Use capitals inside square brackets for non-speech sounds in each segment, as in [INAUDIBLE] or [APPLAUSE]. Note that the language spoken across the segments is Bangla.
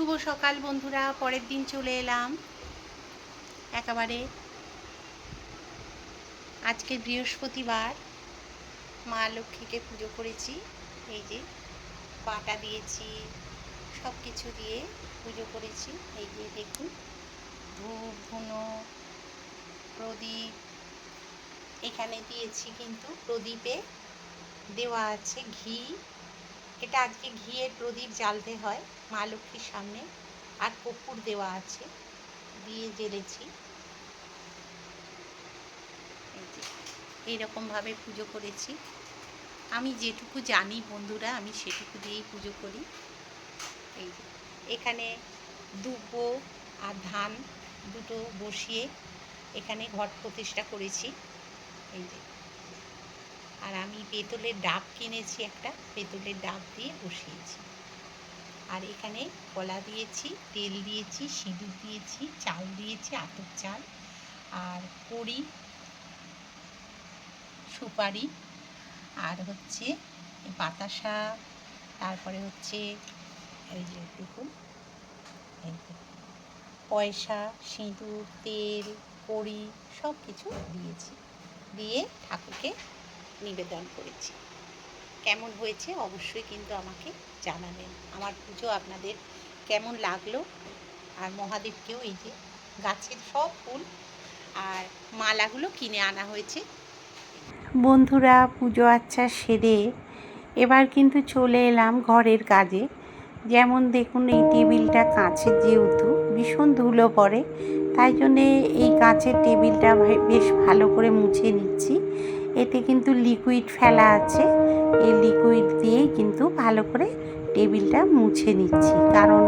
শুভ সকাল বন্ধুরা, পরের দিন চলে এলাম। একেবারে আজকে বৃহস্পতিবার, মা লক্ষ্মীকে পুজো করেছি, এই যে পাটা দিয়েছি সব কিছু দিয়ে পুজো করেছি, এই যে দেখুন, ধূপ, ধুনো, প্রদীপ, এখানে দিয়েছি কিন্তু প্রদীপে দেওয়া আছে ঘি এটা আজকে ঘিয়ের প্রদীপ জ্বালতে হয়, মা লক্ষ্মীর সামনে। আর কর্পূর দেওয়া আছে, দিয়ে জ্বেলেছি। এইরকমভাবে পুজো করেছি। আমি যেটুকু জানি বন্ধুরা, আমি সেটুকু দিয়েই পুজো করি। এই এখানে দুব্বো আর ধান দুটো বসিয়ে এখানে ঘট প্রতিষ্ঠা করেছি। এই যে আর আমি পেতলের ডাব কিনেছি একটা, পেতলের ডাব দিয়ে বসিয়েছি। আর এখানে কলা দিয়েছি, তেল দিয়েছি, সিঁদুর দিয়েছি চাল দিয়েছি, আতপ চাল, আর কড়ি, সুপারি, আর হচ্ছে বাতাসা তারপরে হচ্ছে এই যে দেখুন পয়সা, সিঁদুর, তেল, কড়ি সব কিছু দিয়েছি। দিয়ে ঠাকুরকে নিবেদন করেছি। কেমন হয়েছে অবশ্যই কিন্তু আমাকে জানাবেন। আমার পুজো আপনাদের কেমন লাগল? আর মহাদেবকেও এই যে গাছের সব ফুল আর মালাগুলো কিনে আনা হয়েছে। বন্ধুরা, পুজো আচ্ছা সেরে এবার কিন্তু চলে এলাম ঘরের কাজে। যেমন দেখুন, এই টেবিলটা কাঁচের যেহেতু, ভীষণ ধুলো পড়ে। তাই জন্যে এই কাঁচের টেবিলটা বেশ ভালো করে মুছে নিচ্ছি। এতে কিন্তু লিকুইড ফেলা আছে। এই লিকুইড দিয়েই কিন্তু ভালো করে টেবিলটা মুছে নিচ্ছি। কারণ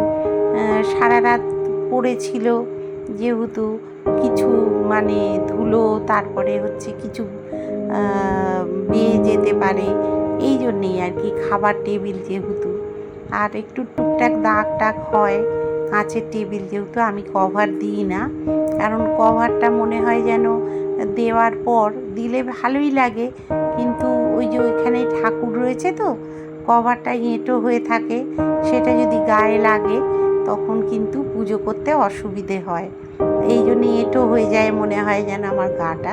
সারা রাত পড়েছিল যেহেতু কিছু মানে ধুলো, তারপরে হচ্ছে কিছু বেয়ে যেতে পারে। এই জন্যেই আর কি খাবার টেবিল যেহেতু। আর একটু টুকটাক দাগ টাক হয়। কাঁচের টেবিল যেহেতু আমি কভার দিই না, কারণ কভারটা মনে হয় যেন দেওয়ার পর দিলে ভালোই লাগে, কিন্তু ওই যে ওইখানে ঠাকুর রয়েছে তো কভারটা এঁটো হয়ে থাকে, সেটা যদি গায়ে লাগে, তখন কিন্তু পুজো করতে অসুবিধে হয়। এই জন্যে এঁটো হয়ে যায় মনে হয় যেন আমার গাটা,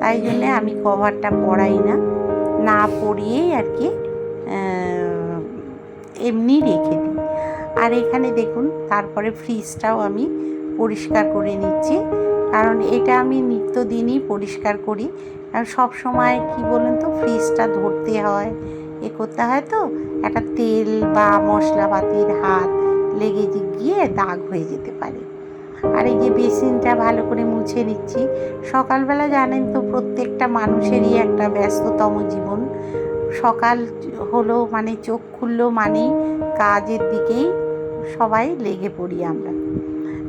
তাই জন্যে আমি কভারটা পরাই না না পরিয়েই আর কি এমনি রেখে দিই। আর এখানে দেখুন, তারপরে ফ্রিজটাও আমি পরিষ্কার করে নিচ্ছি। কারণ এটা আমি নিত্যদিনই পরিষ্কার করি। আর সব সময় কি বলুন তো ফ্রিজটা ধরতে হয়, এ করতে হয় তো, একটা তেল বা মশলাপাতির হাত লেগে গিয়ে দাগ হয়ে যেতে পারে। আর এই যে বেসিনটা ভালো করে মুছে নিচ্ছি। সকালবেলা জানেন তো, প্রত্যেকটা মানুষেরই একটা ব্যস্ততম জীবন। সকাল হলো মানে চোখ খুললো মানেই কাজের দিকেই সবাই লেগে পড়ি আমরা।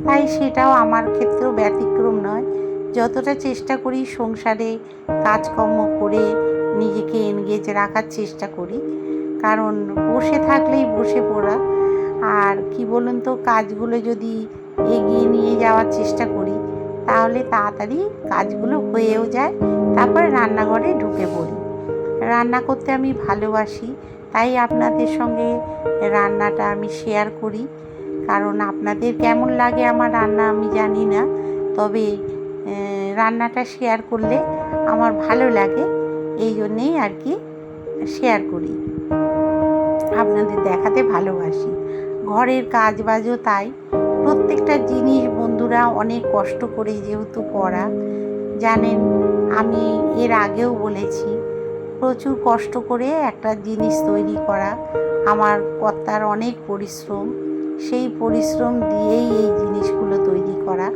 তাই সেটাও আমার ক্ষেত্রেও ব্যতিক্রম নয়। যতটা চেষ্টা করি সংসারে কাজকর্ম করে নিজেকে এনগেজ রাখার চেষ্টা করি। কারণ বসে থাকলেই বসে পড়া। আর কি বলুন তো, কাজগুলো যদি এগিয়ে নিয়ে যাওয়ার চেষ্টা করি, তাহলে তাড়াতাড়ি কাজগুলো হয়েও যায়। তারপরে রান্নাঘরে ঢুকে পড়ি। রান্না করতে আমি ভালোবাসি। তাই আপনাদের সঙ্গে রান্নাটা আমি শেয়ার করি। কারণ আপনাদের কেমন লাগে আমার রান্না আমি জানি না। তবে রান্নাটা শেয়ার করলে আমার ভালো লাগে। এই জন্যেই আর কি শেয়ার করি। আপনাদের দেখাতে ভালোবাসি। ঘরের কাজ বাজও তাই। প্রত্যেকটা জিনিস বন্ধুরা অনেক কষ্ট করে যেহেতু করা। জানেন, আমি এর আগেও বলেছি প্রচুর কষ্ট করে একটা জিনিস তৈরি করা আমার কর্তার অনেক পরিশ্রম। সেই পরিশ্রম দিয়েই এই জিনিসগুলো তৈরি করা।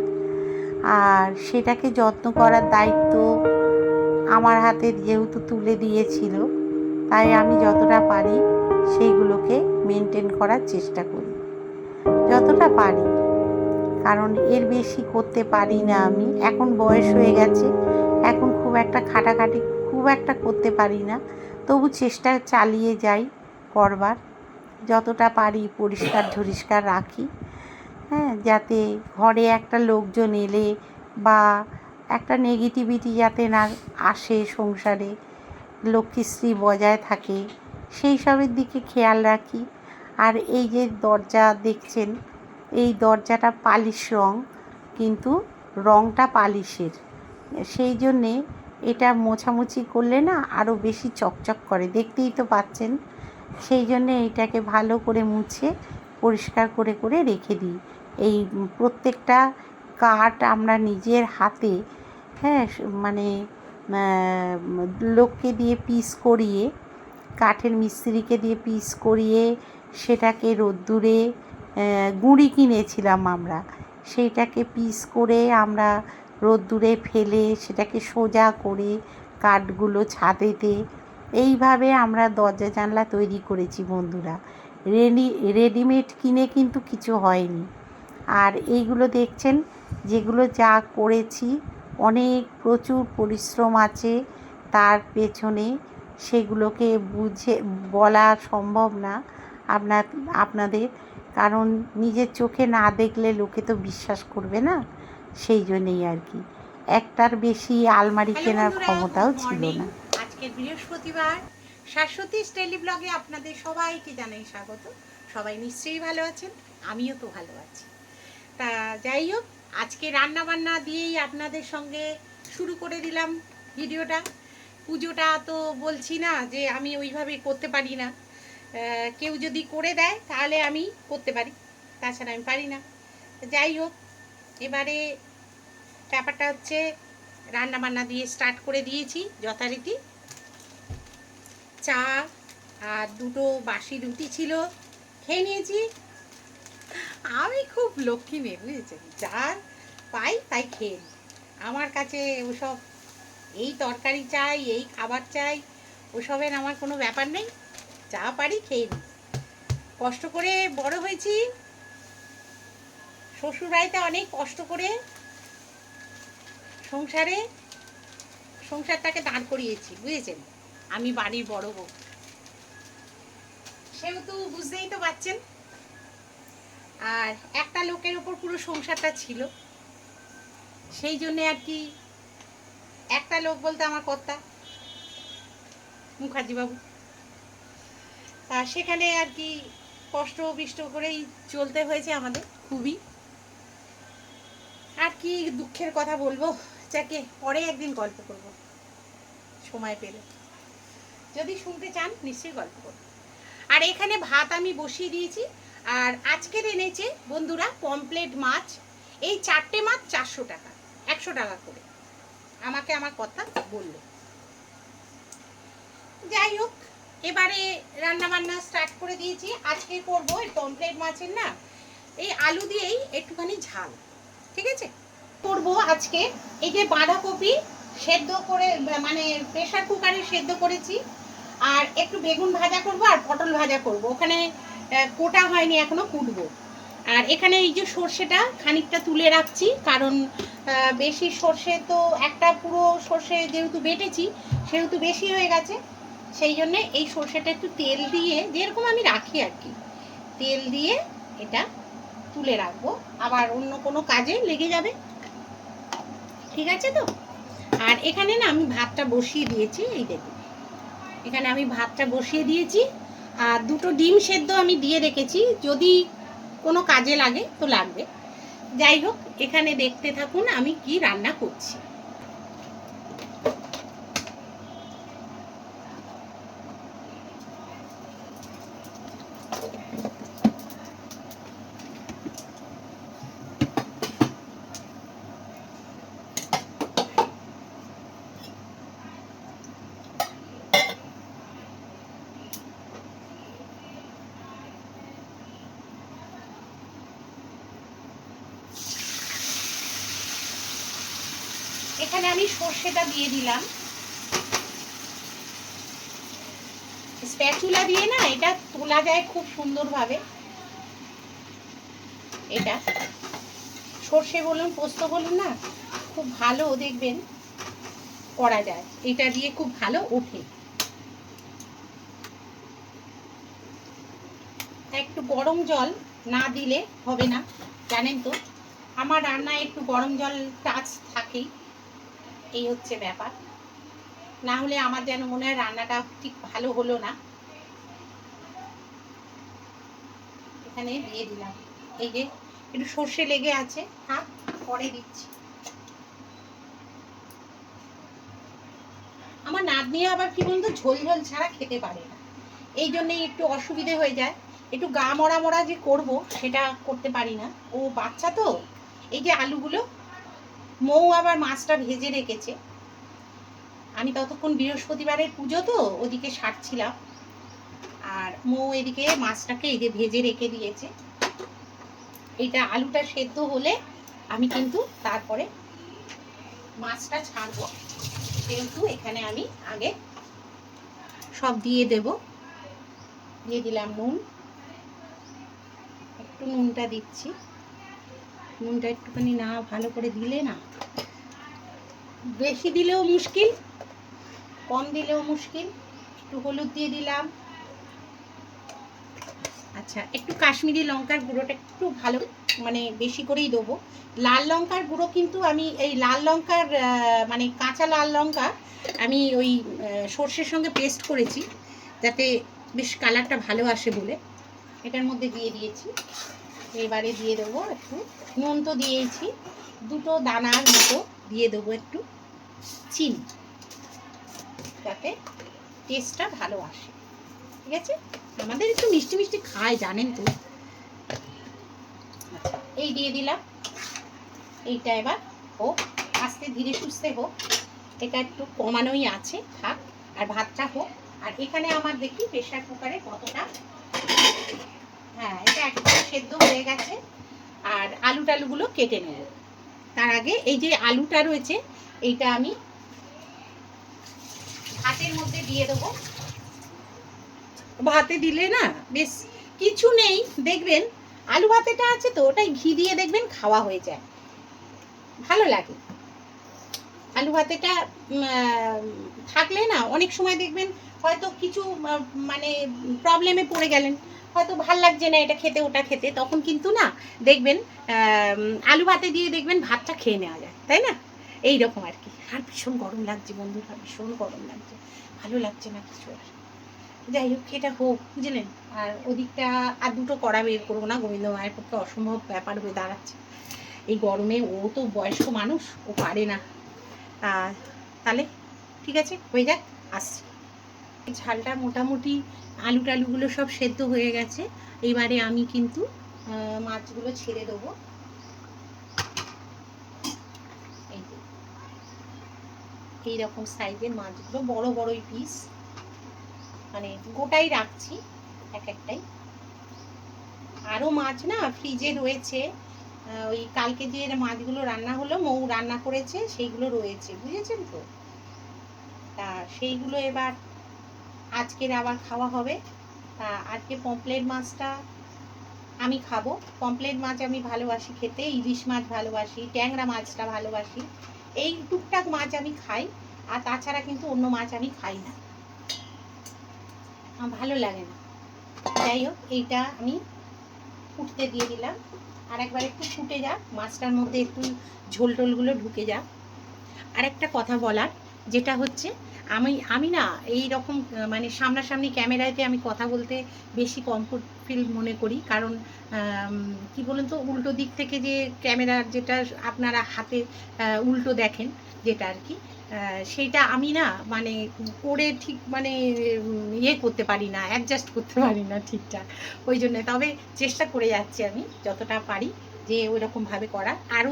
আর সেটাকে যত্ন করার দায়িত্ব আমার হাতে যেহেতু তুলে দিয়েছিল, তাই আমি যতটা পারি সেইগুলোকে মেনটেন করার চেষ্টা করি। যতটা পারি, কারণ এর বেশি করতে পারি না আমি। এখন বয়স হয়ে গেছে, এখন খুব একটা খাটাখাটি খুব একটা করতে পারি না। তবু চেষ্টা চালিয়ে যাই করবার। যতটা পারি পরিষ্কার ঝরিষ্কার রাখি। হ্যাঁ যাতে ঘরে একটা লোকজন এলে বা একটা নেগেটিভিটি যাতে না আসে সংসারে লক্ষ্মীশ্রী বজায় থাকে, সেই সবের দিকে খেয়াল রাখি। আর এই যে দরজা দেখছেন, এই দরজাটা পালিশ রং, কিন্তু রংটা পালিশের। সেই জন্যে এটা মোছামুছি করলে না আরও বেশি চকচক করে, দেখতেই তো পাচ্ছেন। সেই জন্যে এইটাকে ভালো করে মুছে পরিষ্কার করে করে রেখে দিই। এই প্রত্যেকটা কাঠ আমরা নিজের হাতে হ্যাঁ মানে লোককে দিয়ে পিস করিয়ে, কাঠের মিস্ত্রিকে দিয়ে পিস করিয়ে সেটাকে রোদ্দুরে গুঁড়ি কিনেছিলাম আমরা। সেইটাকে পিস করে আমরা রোদ্দুরে ফেলে সেটাকে সোজা করে কাঠগুলো ছাদেতে এইভাবে আমরা দরজা জানলা তৈরি করেছি বন্ধুরা। রেডি, রেডিমেড কিনে কিন্তু কিছু হয়নি। আর এইগুলো দেখছেন, যেগুলো যা করেছি, অনেক প্রচুর পরিশ্রম আছে তার পেছনে। সেগুলোকে বুঝে, বলা সম্ভব না আপনার আপনাদের। কারণ নিজের চোখে না দেখলে লোকে তো বিশ্বাস করবে না। সেই জন্যেই আর কি। একটার বেশি আলমারি কেনার ক্ষমতাও ছিল না। আজকের বৃহস্পতিবার শাশ্বতী স্টেলি ব্লগে আপনাদের সবাইকে জানাই স্বাগত। সবাই নিশ্চয়ই ভালো আছেন আমিও তো ভালো আছি। তা যাই হোক আজকে রান্না বান্না দিয়েই আপনাদের সঙ্গে শুরু করে দিলাম ভিডিওটা। পুজোটা তো বলছি না যে আমি ওইভাবে করতে পারি না। কেউ যদি করে দেয় তাহলে আমি করতে পারি তাছাড়া আমি পারি না। যাই হোক এবারে ব্যাপারটা হচ্ছে রান্না বান্না দিয়ে স্টার্ট করে দিয়েছি যথারীতি। চা আর দুটো বাসি রুটি ছিল, খেয়ে নিয়েছি। আমি খুব লক্ষ্মী মেয়ে, বুঝেছেন? যা পাই তাই খেয়ে নিই। আমার কাছে ওসব এই তরকারি চাই, এই খাবার চাই, ওসবের আমার কোনো ব্যাপার নেই। যা পারি খেয়ে নিই। কষ্ট করে বড় হয়েছি। শ্বশুরবাড়িতে অনেক কষ্ট করে সংসারে সংসারটাকে দাঁড় করিয়েছি, বুঝেছেন? আমি বাড়ির বড় বউ। সেহেতু বুঝতেই তো পাচ্ছেন আর একটা লোকের ওপর পুরো সংসারটা ছিল। সেই জন্যে আর কি একটা লোক বলতে আমার কর্তা মুখার্জি বাবু তা সেখানে আর কি কষ্ট বিষ্ট করেই চলতে হয়েছে আমাদের, খুবই। আর কি দুঃখের কথা বলব? যাকে পরে একদিন গল্প করব। সময় পেলে। যদি শুনতে চান, নিশ্চয়ই গল্প করব। আর এখানে ভাত আমি বসিয়ে দিয়েছি। আর আজকের এনেছে, বন্ধুরা পমপ্লেট মাছ। এই চারটে মাছ চারশো টাকা, একশো টাকা করে। আমাকে আমার কথা বলল। যাই হোক, এবারে রান্না বান্না স্টার্ট করে দিয়েছি। আজকে করব এই পমপ্লেট মাছের না, এই আলু দিয়েই একটুখানি ঝাল। ঠিক আছে? করব আজকে। এই যে বাঁধাকপি সেদ্ধ করে মানে প্রেশার কুকারে সেদ্ধ করেছি। আর একটু বেগুন ভাজা করব আর পটল ভাজা করব। ওখানে কোটা হয়নি, এখনও কুটবো। আর এখানে এই যে সর্ষেটা খানিকটা তুলে রাখছি, কারণ বেশি সর্ষে তো একটা পুরো সর্ষে যেহেতু বেটেছি, সেহেতু বেশি হয়ে গেছে। সেই জন্যে এই সর্ষেটা একটু তেল দিয়ে, যেরকম আমি রাখি আর কি, তেল দিয়ে এটা তুলে রাখব। আবার অন্য কোনো কাজে লেগে যাবে। ঠিক আছে তো? আর এখানে না আমি ভাতটা বসিয়ে দিয়েছি, এই দেখুন। এখানে আমি ভাতটা বসিয়ে দিয়েছি, আর দুটো ডিম সেদ্ধ আমি দিয়ে রেখেছি, যদি কোনো কাজে লাগে তো লাগবে। যাই হোক, এখানে দেখতে থাকুন আমি কি রান্না করছি এখানে আমি সর্ষেটা দিয়ে দিলাম। স্প্যাচুলা দিয়ে না, এটা তোলা যায় খুব সুন্দরভাবে। এটা সর্ষে বলুন, পোস্ত বলুন না, খুব ভালো দেখবেন, করা যায়। এটা দিয়ে খুব ভালো ওঠে। একটু গরম জল না দিলে হবে না, জানেন তো। আমার রান্নায় একটু গরম জল টাচ থাকেই। এই হচ্ছে ব্যাপার। না হলে আমার যেন মনে হয় রান্নাটা ঠিক ভালো হলো না। এখানে দিয়ে দিলাম। এই যে একটু সর্ষে লেগে আছে থাক পরে দিচ্ছি। আমার নাতনি আবার কি বলতো, ঝোল ঝোল ছাড়া খেতে পারে না। এই জন্যই একটু অসুবিধে হয়ে যায়। একটু গা মরা মরা যে করব, সেটা করতে পারি না। ও বাচ্চা তো, এই যে আলুগুলো মৌ আবার মাছটা ভেজে রেখেছে। আমি ততক্ষণ বৃহস্পতিবারের পুজো তো, ওদিকে সারছিলাম। আর মৌ এদিকে মাছটাকে এই যে ভেজে রেখে দিয়েছে। এইটা আলুটা সেদ্ধ হলে আমি কিন্তু তারপরে মাছটা ছাড়বো। কিন্তু এখানে আমি আগে সব দিয়ে দেব। দিয়ে দিলাম নুন। একটু নুনটা দিচ্ছি। নুনটা একটুখানি না ভালো করে দিলে না বেশি দিলেও মুশকিল, কম দিলেও মুশকিল। একটু হলুদ দিয়ে দিলাম। আচ্ছা একটু কাশ্মীরি লঙ্কার গুঁড়োটা একটু ভালো মানে বেশি করেই দেবো। লাল লঙ্কার গুঁড়ো কিন্তু আমি এই লাল লঙ্কার মানে কাঁচা লাল লঙ্কা আমি ওই সর্ষের সঙ্গে পেস্ট করেছি, যাতে বেশ কালারটা ভালো আসে বলে। এটার মধ্যে দিয়ে দিয়েছি। এবারে দিয়ে দেবো একটু। নুন তো দিয়েছি দুটো দানার মতো দিয়ে দেবো একটু। চিনি। যাতে টেস্টটা ভালো আসে। ঠিক আছে? আমাদের একটু মিষ্টি মিষ্টি খায় জানেন তো। আচ্ছা, এই দিয়ে দিলাম। এইটা এবার হোক আস্তে ধীরে সুস্থে হোক। এটা একটু কমানোই আছে থাক। আর ভাতটা হোক। আর এখানে আমার দেখি প্রেশার কুকারে কতটা হ্যাঁ এটা একদম সেদ্ধ হয়ে গেছে। আর আলু টালুগুলো কেটে নেব। তার আগে এই যে আলুটা রয়েছে, এইটা আমি ভাতের মধ্যে দিয়ে দেবো। ভাতে দিলে না বেশ কিছু নেই, দেখবেন আলু ভাতেটা আছে তো, ওটাই ঘি দিয়ে দেখবেন খাওয়া হয়ে যায়। ভালো লাগে। আলু ভাতেটা থাকলে না অনেক সময় দেখবেন হয়তো কিছু মানে প্রবলেমে পড়ে গেলেন। হয়তো ভালো লাগছে না এটা খেতে, ওটা খেতে, তখন কিন্তু না দেখবেন আলু ভাতে দিয়ে দেখবেন ভাতটা খেয়ে নেওয়া যায়, তাই না? এই রকম আর কি। আর ভীষণ গরম লাগছে বন্ধুরা ভীষণ গরম লাগছে। ভালো লাগছে না কিছু আর। যাই হোক, এটা হোক, বুঝলেন? আর ওদিকটা, আর দুটো কড়া বের করব না, গোবিন্দ মায়ের পক্ষে অসম্ভব ব্যাপার হয়ে দাঁড়াচ্ছে। এই গরমে ও তো বয়স্ক মানুষ, ও পারে না। তাহলে ঠিক আছে, হয়ে যাক, আসছি। ঝালটা মোটামুটি আলু টালুগুলো সব সেদ্ধ হয়ে গেছে। এবারে আমি কিন্তু মাছগুলো ছেড়ে দেবো। এইরকম সাইজের মাছগুলো, বড় বড়ই পিস মানে গোটাই রাখছি এক একটাই। আরও মাছ না ফ্রিজে রয়েছে। ওই কালকে যে মাছগুলো রান্না হলো, মৌ রান্না করেছে, সেইগুলো রয়েছে, বুঝেছেন তো? তা সেইগুলো এবার আজকের আবার খাওয়া হবে। তা আজকে পমপ্লেট মাছটা আমি খাব। পমপ্লেট মাছ আমি ভালোবাসি খেতে, ইলিশ মাছ ভালোবাসি, ট্যাংরা মাছটা ভালোবাসি। এই টুকটাক মাছ আমি খাই, আর তাছাড়া কিন্তু অন্য মাছ আমি খাই না। ভালো লাগে না। যাই হোক, এইটা আমি ফুটতে দিয়ে দিলাম। আর একবার একটু ফুটে যাক, মাছটার মধ্যে একটু ঝোল টোলগুলো ঢুকে যাক। আর একটা কথা বলার, যেটা হচ্ছে আমি আমি না এই রকম মানে সামনাসামনি ক্যামেরাতে আমি কথা বলতে বেশি কমফোর্ট ফিল মনে করি। কারণ কি বলুন তো, উল্টো দিক থেকে যে ক্যামেরার যেটা আপনারা হাতে উল্টো দেখেন যেটা আর কি সেইটা আমি না মানে করে ঠিক মানে ইয়ে করতে পারি না অ্যাডজাস্ট করতে পারি না ঠিকঠাক। ওই জন্য, তবে চেষ্টা করে যাচ্ছি আমি, যতটা পারি। যে ওই রকমভাবে করার আরও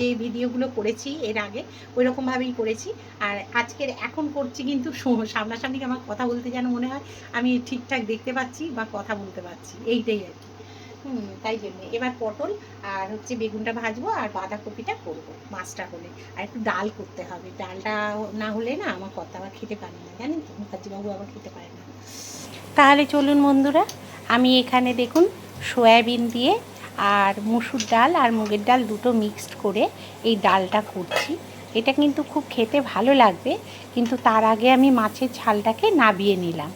যে ভিডিওগুলো করেছি এর আগে ওই রকমভাবেই করেছি। আর আজকের, এখন করছি কিন্তু [LAUGHS] সামনাসামনি আমার কথা বলতে যেন মনে হয়, আমি ঠিকঠাক দেখতে পাচ্ছি বা কথা বলতে পারছি। এইটাই আর কি। তাই জন্য। এবার পটল আর হচ্ছে বেগুনটা ভাজবো আর বাঁধাকপিটা করব মাছটা হলে। আর একটু ডাল করতে হবে। ডালটা না হলে না আমার কথা আবার খেতে পারে না, জানেন তো? মুখার্জিবাবু আবার খেতে পারে না। তাহলে চলুন বন্ধুরা, আমি এখানে দেখুন, সয়াবিন দিয়ে আর মুসুর ডাল আর মুগের ডাল দুটো মিক্সড করে এই ডালটা করছি। এটা কিন্তু খুব খেতে ভালো লাগবে, কিন্তু তার আগে আমি মাছের ঝালটাকে নাবিয়ে নিলাম।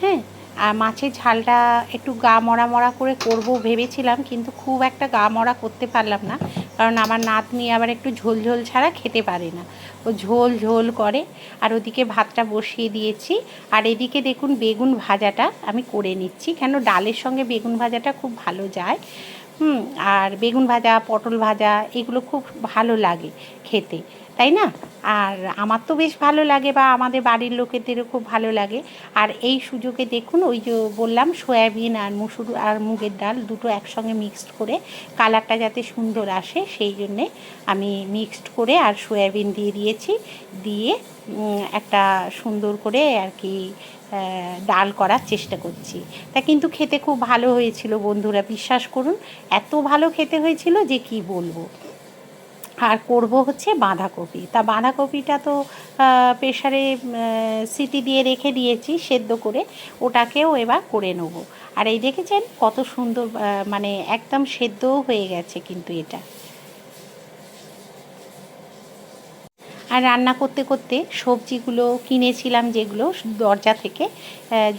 হ্যাঁ আর মাছের ঝালটা একটু গা মরা মরা করে করব ভেবেছিলাম, কিন্তু খুব একটা গা মরা করতে পারলাম না, কারণ আমার নাতনি আবার একটু ঝোল ঝোল ছাড়া খেতে পারে না। ও ঝোল ঝোল করে, আর ওদিকে ভাতটা বসিয়ে দিয়েছি। আর এদিকে দেখুন বেগুন ভাজাটা আমি করে নিচ্ছি, কেন ডালের সঙ্গে বেগুন ভাজাটা খুব ভালো যায়। হুম, আর বেগুন ভাজা, পটল ভাজা, এগুলো খুব ভালো লাগে খেতে, তাই না? আর আমার তো বেশ ভালো লাগে বা আমাদের বাড়ির লোকেদেরও খুব ভালো লাগে। আর এই সুযোগে দেখুন, ওই যে বললাম, সয়াবিন আর মুসুর আর মুগের ডাল দুটো একসঙ্গে মিক্সড করে কালারটা যাতে সুন্দর আসে, সেই জন্যে আমি মিক্সড করে আর সয়াবিন দিয়ে দিয়েছি। দিয়ে একটা সুন্দর করে আর কি ডাল করার চেষ্টা করছি। তা কিন্তু খেতে খুব ভালো হয়েছিল বন্ধুরা, বিশ্বাস করুন, এত ভালো খেতে হয়েছিল যে কি বলব। আর করব হচ্ছে বাঁধাকপি। তা বাঁধাকপিটা তো প্রেশারে সিটি দিয়ে রেখে দিয়েছি সেদ্ধ করে, ওটাকেও এবার করে নেব। আর এই দেখেছেন কত সুন্দর মানে একদম সেদ্ধও হয়ে গেছে কিন্তু এটা। আর রান্না করতে করতে সবজিগুলো কিনেছিলাম যেগুলো দরজা থেকে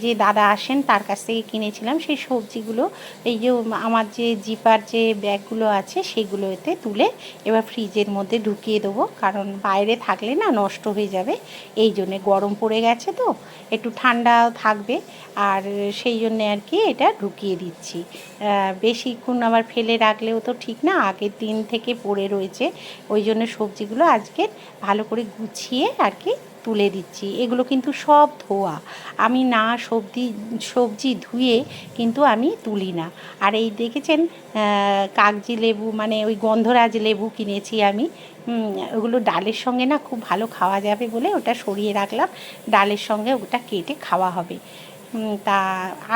যে দাদা আসেন তার কাছ থেকে কিনেছিলাম, সেই সবজিগুলো, এই যে আমার যে জিপার যে ব্যাগগুলো আছে সেগুলোতে তুলে এবার ফ্রিজের মধ্যে ঢুকিয়ে দেবো। কারণ বাইরে থাকলে না নষ্ট হয়ে যাবে, এই জন্যে গরম পড়ে গেছে তো, একটু ঠান্ডা থাকবে। আর সেই জন্যে আর কি এটা ঢুকিয়ে দিচ্ছি। বেশিক্ষণ আবার ফেলে রাখলেও তো ঠিক না, আগের দিন থেকে পড়ে রয়েছে, ওই জন্য সবজিগুলো আজকে ভালো করে গুছিয়ে আর কি তুলে দিচ্ছি। এগুলো কিন্তু সব ধোয়া। আমি না সবজি সবজি ধুয়ে কিন্তু আমি তুলি না। আর এই দেখেছেন কাগজি লেবু মানে ওই গন্ধরাজ লেবু কিনেছি আমি। ওগুলো ডালের সঙ্গে না খুব ভালো খাওয়া যাবে বলে ওটা সরিয়ে রাখলাম। ডালের সঙ্গে ওটা কেটে খাওয়া হবে। তা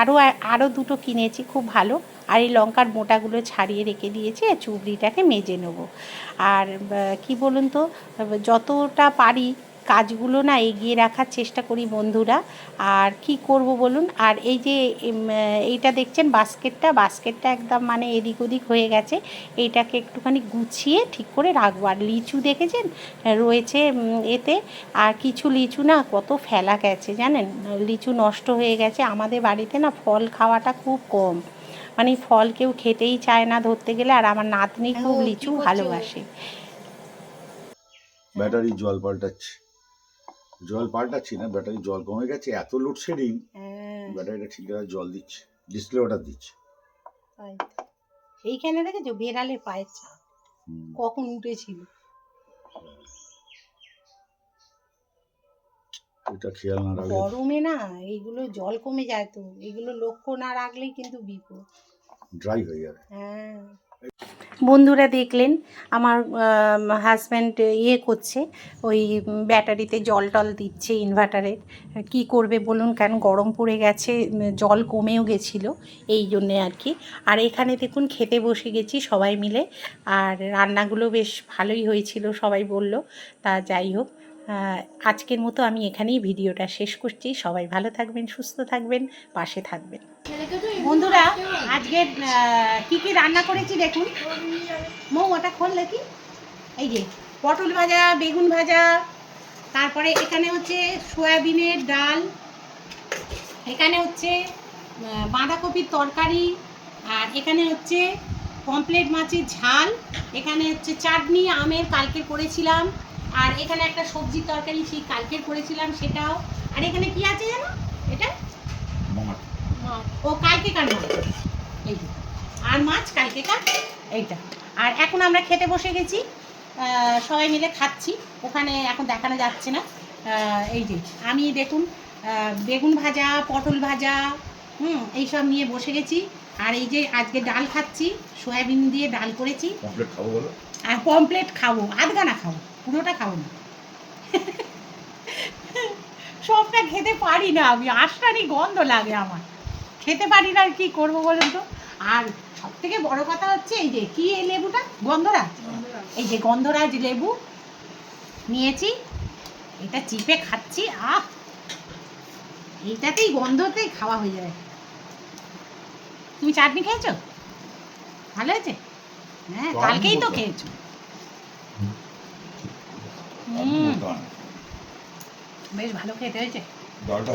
আরও আরও দুটো কিনেছি, খুব ভালো। আর এই লঙ্কার মোটাগুলো ছাড়িয়ে রেখে দিয়েছি, আর চুবড়িটাকে মেজে নেব। আর কি বলুন তো, যতটা পারি কাজগুলো না এগিয়ে রাখার চেষ্টা করি বন্ধুরা। আর কি করব বলুন? আর এই যে এইটা দেখছেন বাস্কেটটা? বাস্কেটটা একদম মানে এদিক ওদিক হয়ে গেছে। এইটাকে একটুখানি গুছিয়ে ঠিক করে রাখব। আর লিচু দেখেছেন? রয়েছে এতে। আর কিছু লিচু না কত ফেলা গেছে জানেন? লিচু নষ্ট হয়ে গেছে। আমাদের বাড়িতে না ফল খাওয়াটা খুব কম। মানে ফল কেউ খেতেই চায় না ধরতে গেলে। আর আমার নাতনি খুব হ্যাঁ, লিচু ভালোবাসে। ব্যাটারি জল পাল্টাচ্ছি। জল পাল্টাচ্ছি না ব্যাটারি জল কমে গেছে এত লোডশেডিং হ্যাঁ, ব্যাটারিটা ঠিক আছে জল দিচ্ছে ডিসপ্লে অর্ডার দিচ্ছে। এইখানে দেখেছ বেড়ালের পায়ের ছাপ কখন উঠেছিল? এটা খেয়াল না রাখলে গরমে না এইগুলো জল কমে যায় তো এগুলো লক্ষ্য না রাখলেই কিন্তু বিপদ। ড্রাই হয়ে যাবে। হ্যাঁ। বন্ধুরা দেখলেন, আমার হাজব্যান্ড ইয়ে করছে, ওই ব্যাটারিতে জল টল দিচ্ছে ইনভার্টারের কি করবে বলুন কেন গরম পড়ে গেছে জল কমেও গেছিল, এই জন্যে আর কি। আর এখানে দেখুন, খেতে বসে গেছি সবাই মিলে, আর রান্নাগুলো বেশ ভালোই হয়েছিল, সবাই বলল, তা যাই হোক। আজকের মতো আমি এখানেই ভিডিওটা শেষ করছি। সবাই ভালো থাকবেন, সুস্থ থাকবেন, পাশে থাকবেন। বন্ধুরা, আজকে কি কি রান্না করেছি দেখুন। মৌ, ওটা খোল দেখি। এই যে, পটল ভাজা, বেগুন ভাজা, তারপরে এখানে হচ্ছে সয়াবিনের ডাল, এখানে হচ্ছে বাঁধাকপির তরকারি, আর এখানে হচ্ছে পমপ্লেট মাছের ঝাল, এখানে হচ্ছে চাটনি, আমের, কালকে করেছিলাম। আর এখানে একটা সবজির তরকারি সেই কালকে করেছিলাম সেটাও। আর এখানে কি আছে জানো? এটা? ও কালকে কার মাছ এই যে। আর মাছ কালকে কার এইটা। আর এখন আমরা খেতে বসে গেছি। সবাই মিলে খাচ্ছি। ওখানে এখন দেখানো যাচ্ছে না। এই যে আমি দেখুন বেগুন ভাজা পটল ভাজা হুম এইসব নিয়ে বসে গেছি। আর এই যে আজকে ডাল খাচ্ছি। সয়াবিন দিয়ে ডাল করেছি। কমপ্লিট খাব আর পমপ্লেট খাব আধগানা খাব। পুরোটা খাব না। সবটা খেতে পারি না আমি আশটারই গন্ধ লাগে আমার। খেতে পারি না আর কি করব বলুন তো? আর সব থেকে বড় কথা হচ্ছে এই যে কি এই লেবুটা? গন্ধরাজ? এই যে গন্ধরাজ লেবু নিয়েছি এটা চিপে খাচ্ছি আহ! এইটাতেই গন্ধতেই খাওয়া হয়ে যাবে তুমি চাটনি খেয়েছো? ভালো হয়েছে? হ্যাঁ কালকেই তো খেয়েছো। বেশ ভালো খেতে হয়েছে।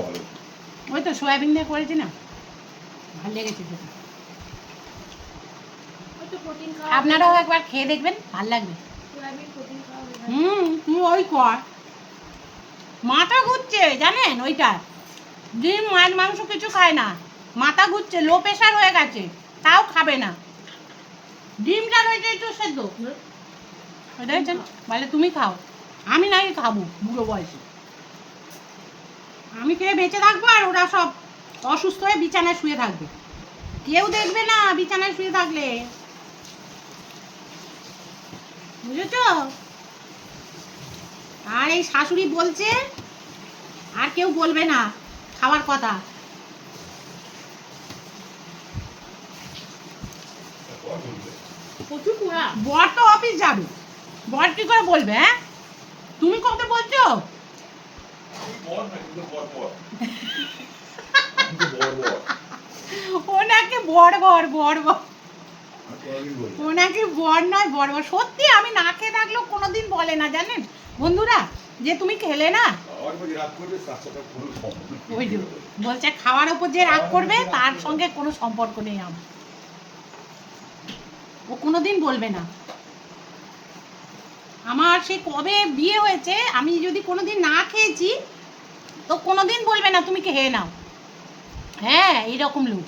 ভালো। ওই তো সয়াবিন দিয়ে করেছি না ভালো লেগেছে আপনারাও একবার খেয়ে দেখবেন ভালো লাগবে। হুম তুই ওই কর। মাথা ঘুরছে জানেন ওইটা। ডিম মাছ মাংস কিছু খায় না। মাথা ঘুরছে লো প্রেশার হয়ে গেছে তাও খাবে না। ডিমটা রয়েছে একটু সেদ্ধ। বলে তুমি খাও। আমি নাই খাব বুড়ো বয়সে। আমি খেয়ে বেঁচে থাকব আর ওরা সব অসুস্থ হয়ে বিছানায় শুয়ে থাকবে। কেউ দেখবে না বিছানায় শুয়ে থাকলে। বুঝেছ? আর এই শাশুড়ি বলছে আর কেউ বলবে না খাওয়ার কথা। প্রচুর বর তো অফিস যাবে। বর কি করে বলবে হ্যাঁ? তুমি কত বলছো? ওনাকে বর বর বর ওনাকে বর নয়, বর বর। সত্যি, আমি না খেয়ে থাকলেও কোনোদিন বলে না, জানেন? বন্ধুরা, যে তুমি খেলে না? বলছে খাওয়ার ওপর যে রাগ করবে, তার সঙ্গে কোনো সম্পর্ক নেই আমার। ও কোনোদিন বলবে না। আমার সে কবে বিয়ে হয়েছে, আমি যদি কোনোদিন না খেয়েছি, তো কোনোদিন বলবে না তুমি খেয়ে নাও। হ্যাঁ এইরকম লোক।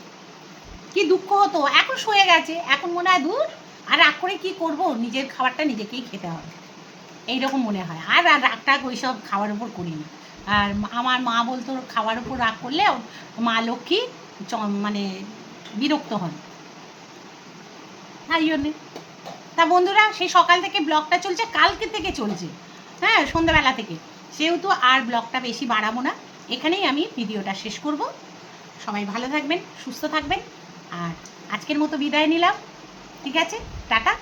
কি দুঃখ হতো। এখন শুয়ে গেছে, এখন মনে হয় দূর। আর রাগ করে কী করব? নিজের খাবারটা নিজেকেই খেতে হবে। এইরকম মনে হয়। আর রাগ টাগ ওইসব খাওয়ার উপর করি না। আর আমার মা বলতো, খাওয়ার উপর রাগ করলে মা লক্ষ্মী মানে বিরক্ত হন তাই জন্যে। তা বন্ধুরা, সেই সকাল থেকে ব্লগটা চলছে, কালকে থেকে চলছে। হ্যাঁ সন্ধ্যাবেলা থেকে। সেহেতু আর ব্লগটা বেশি বাড়াবো না। এখানেই আমি ভিডিওটা শেষ করব। সবাই ভালো থাকবেন, সুস্থ থাকবেন। আর আজকের মতো বিদায় নিলাম। ঠিক আছে, টাটা।